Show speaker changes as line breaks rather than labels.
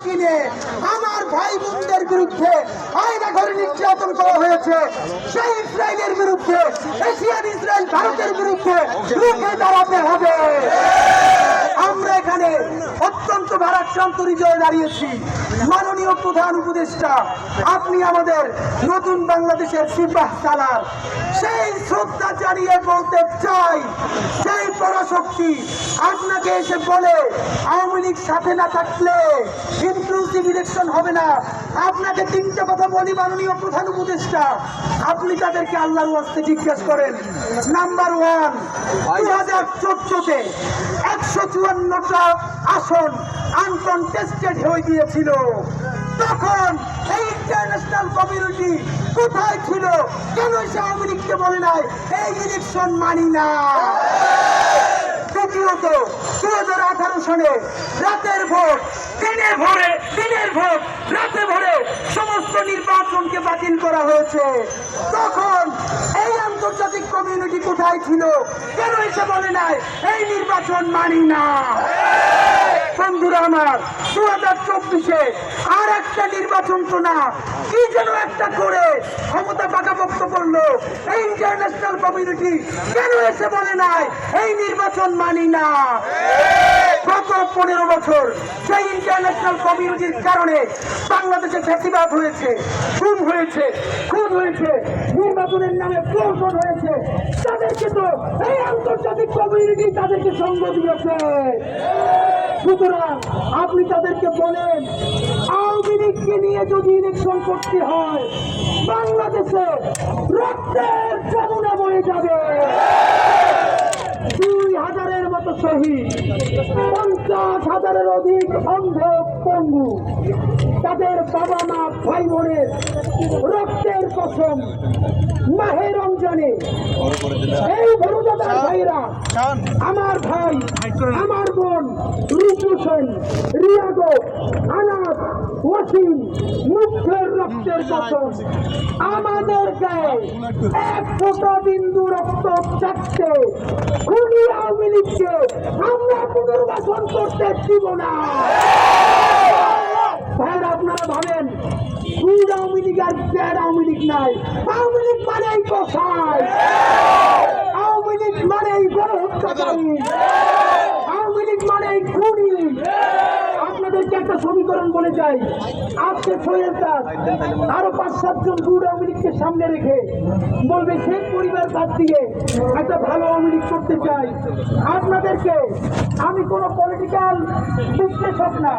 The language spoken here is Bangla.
আমার ভাই বোনদের বিরুদ্ধে আয়না ঘরে নির্যাতন করা হয়েছে। সেই ইসরায়েলের বিরুদ্ধে, এশিয়ান ইসরায়েল ভারতের বিরুদ্ধে রুখে দাঁড়াতে হবে। আমরা এখানে অত্যন্ত ভারাক্রান্ত হৃদয়ে দাঁড়িয়েছি। মাননীয় প্রধান উপদেষ্টা, আপনি আমাদের নতুন বাংলাদেশের সিপাহ সালার সেই শ্রদ্ধা জানিয়ে বলতে চাই সেই পরাশক্তি আপনাকে এসে বলে, আওয়ামী লীগ সাথে না থাকলে ইনক্লুসিভ ইলেকশন হবে না। আপনাকে তিনটে কথা বলি মাননীয় প্রধান উপদেষ্টা। আপনি তাদেরকে আল্লাহর ওয়াস্তে জিজ্ঞেস করেন নাম্বার ওয়ান দু হাজার চোদ্দতে একশো চুয়ান্নটা আসন আনকনটেস্টেড হয়ে গিয়েছিল। তখন এই ইন্টারন্যাশনাল কমিউনিটি কোথায় ছিল? কেন সে আওয়ামী লীগকে বলে নাই? এই ইলেকশন মানি না। দ্বিতীয়ত দু হাজার আঠারো সালে রাতের ভোট, দিনের ভোরে দিনের ভোট, রাতে ভোরে সমস্ত নির্বাচনকে বাতিল করা হয়েছে। তখন এই আন্তর্জাতিক কমিউনিটি কোথায় ছিল? কেন এসে বলে নাই, এই নির্বাচন মানি না। আমার দু হাজার চব্বিশে আর একটা নির্বাচন তো না। কি যেন একটা করে ক্ষমতা পাকাপোক্ত করল এই ইন্টারন্যাশনাল কমিউনিটি কেন এসে বলে নাই? এই নির্বাচন মানি না। গত পনেরো বছর সেই ইন্টারন্যাশনাল কমিউনিটির কারণে বাংলাদেশে ফ্যাসিবাদ হয়েছে, খুন হয়েছে খুন হয়েছে, নির্বাচনের নামে প্রহসন হয়েছে। তাদেরকে তো এই আন্তর্জাতিক কমিউনিটি তাদেরকে সঙ্গ দিয়েছে সুতরাং আপনি তাদেরকে বলেন আওয়ামী লীগকে নিয়ে যদি ইলেকশন করতে হয় বাংলাদেশে রক্তের যমুনা বয়ে যাবে। দুই হাজারের মতো শহীদ পঞ্চাশ হাজারের অধিক অন্ধ পঙ্গু তাদের বাবা মা ভাই বোনের রক্তের কসম মাহে রমজানে। এই ভরদাদার ভাইরা আমার ভাই আমার রূপু সেন রিয়াগো আনাস, ওয়াসিম, মুখের রক্তের কসম আমাদের গায়ে এক ফোঁটা বিন্দু রক্ত চাচ্ছে খুনি আওয়ামী লীগকে আমরা পুনর্বাসন করতে দিব না। ভাইয়ের, আপনারা ভাবেন গুড আওয়ামী লীগ আর ব্যাড আওয়ামী লীগ নাই। আওয়ামী লীগ মানেই কষায় আওয়ামী লীগ মানেই গণহত্যাকারী আওয়ামী লীগ মানেই খুনি আপনাদেরকে একটা সমীকরণ বলে যাই। আজকে ছয়ের তার আরও পাঁচ সাতজন দূর আওয়ামী সামনে রেখে বলবে সেই পরিবার বাদ দিয়ে একটা ভালো আওয়ামী লীগ করতে চাই। আপনাদেরকে, আমি কোনো পলিটিক্যাল বিশ্লেষক না